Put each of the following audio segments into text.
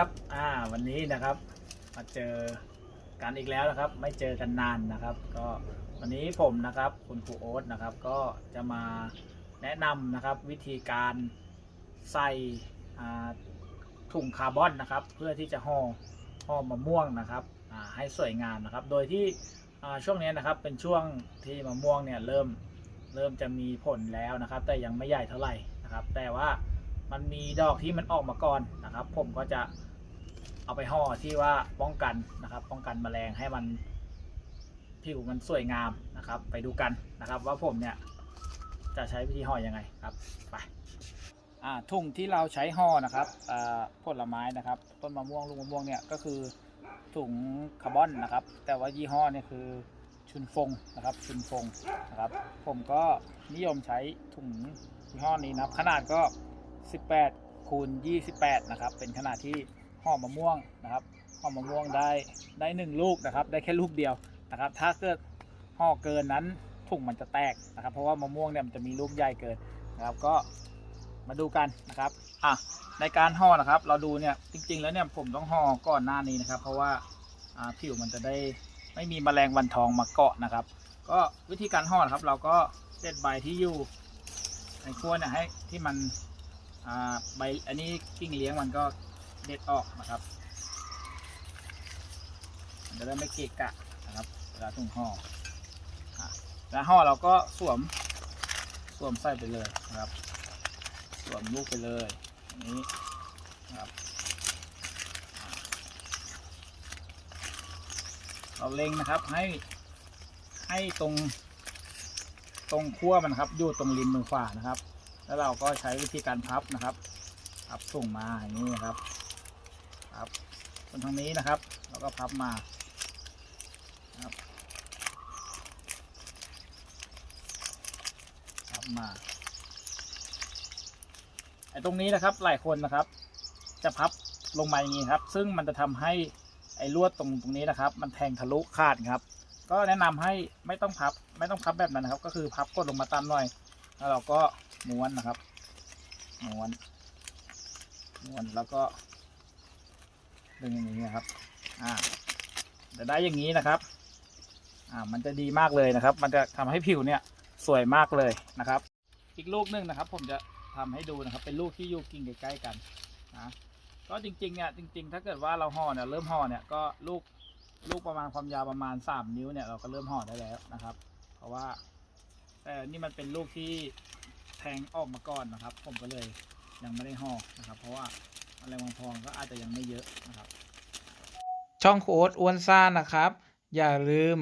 ครับ อ่า วันนี้นะครับ มาเจอกันอีกแล้วนะครับ ไม่เจอกันนานนะครับ ก็วันนี้ผมนะครับ คุณครูโอ๊ตนะครับ ก็จะมาแนะนำนะครับ วิธีการใส่ถุงคาร์บอนนะครับ เพื่อที่จะห่อห่อมะม่วงนะครับให้สวยงามนะครับ โดยที่ช่วงนี้นะครับเป็นช่วงที่มะม่วงเนี่ยเริ่มเริ่มจะมีผลแล้วนะครับ แต่ยังไม่ใหญ่เท่าไหร่นะครับ แต่ว่า มันมีดอกที่มันออกมาก่อนนะครับ ผมก็จะเอาไปห่อที่ว่าป้องกันนะครับ ป้องกันแมลงให้มันผิวมันสวยงามนะครับ ไปดูกันนะครับ ว่าผมเนี่ยจะใช้วิธีห่อยังไงครับไปอ่งที่เราใช้ห่อนะครับผลไม้นะครับ ต้นมะม่วงลูกมะม่วงเนี่ยก็คือถุงคาร์บอนนะครับ แต่ว่ายี่ห้อเนี่ยคือชุนฟงนะครับชุนฟงนะครับ ผมก็นิยมใช้ถุงยี่ห้อนี้นะครับ ขนาดก็ 18คูณ28นะครับเป็นขนาดที่ห่อมะม่วงนะครับห่อมะม่วงได้ได้หนึ่งลูกนะครับ ได้แค่ลูกเดียวนะครับ ถ้าเกิดห่อเกินนั้นถุงมันจะแตกนะครับ เพราะว่ามะม่วงเนี่ยมันจะมีลูกใหญ่เกินนะครับก็มาดูกันนะครับอะในการห่อนะครับ เราดูเนี่ยจริง ๆ แล้วเนี่ยผมต้องห่อก่อนหน้านี้นะครับ เพราะว่าผิวมันจะได้ไม่มีแมลงวันทองมาเกาะนะครับ ก็วิธีการห่อนะครับ เราก็เด็ดใบที่อยู่ในขั้วเนี่ยให้ที่มัน อ่าใบอันนี้กิ้งเลี้ยงมันก็เด็ดออกนะครับจะได้ไม่เกะกะนะครับเวลาถุงห่อแล้วห่อเราก็สวมสวมใส่ไปเลยนะครับ สวมลูกไปเลยอันนี้นะครับเราเล็งนะครับให้ให้ตรงตรงขั้วมันครับอยู่ตรงริมมือฝ่านะครับ แล้วเราก็ใช้วิธีการพับนะครับพับส่งมาอย่างนี้นะครับพับส่วนทางนี้นะครับ เราก็พับมาครับพับมาไอ้ตรงนี้นะครับหลายคนนะครับ จะพับลงมาอย่างนี้ครับ ซึ่งมันจะทำให้ไอ้ลวดตรงตรงนี้นะครับ มันแทงทะลุขาดครับ ก็แนะนำให้ไม่ต้องพับ ไม่ต้องพับแบบนั้นนะครับ ก็คือพับกดลงมาตามหน่อย แล้วเราก็ ม้วนนะครับ ม้วน ม้วนแล้วก็ดึงอย่างนี้นครับอ่าจะได้อย่างนี้นะครับ อ่า มันจะดีมากเลยนะครับ มันจะทำให้ผิวเนี่ยสวยมากเลยนะครับ อีกลูกหนึงนะครับ ผมจะทำให้ดูนะครับ เป็นลูกที่อยู่กิ่งใกล้ๆกันนะก็จริงๆเนี่ยจริง ๆ ถ้าเกิดว่าเราห่อเนี่ยเริ่มห่อเนี่ยก็ลูกลูกประมาณความยาวประมาณสามนิ้วเนี่ยเราก็เริ่มห่อได้แล้วนะครับ เพราะว่าแต่นี่มันเป็นลูกที่ ทงออกมาก่อนนะครับ ผมก็เลยยังไม่ได้ห่อนะครับ เพราะว่าแมลงวันทองก็อาจจะยังไม่เยอะนะครับ ช่องโค้ดอ้วนซ่านะครับ อย่าลืม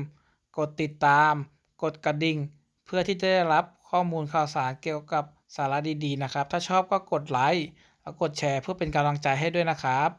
กดติดตาม กดกระดิ่ง เพื่อที่จะได้รับข้อมูลข่าวสารเกี่ยวกับสาระดีๆนะครับ ถ้าชอบก็กดไลค์แล้วกดแชร์เพื่อเป็นกำลังใจให้ด้วยนะครับ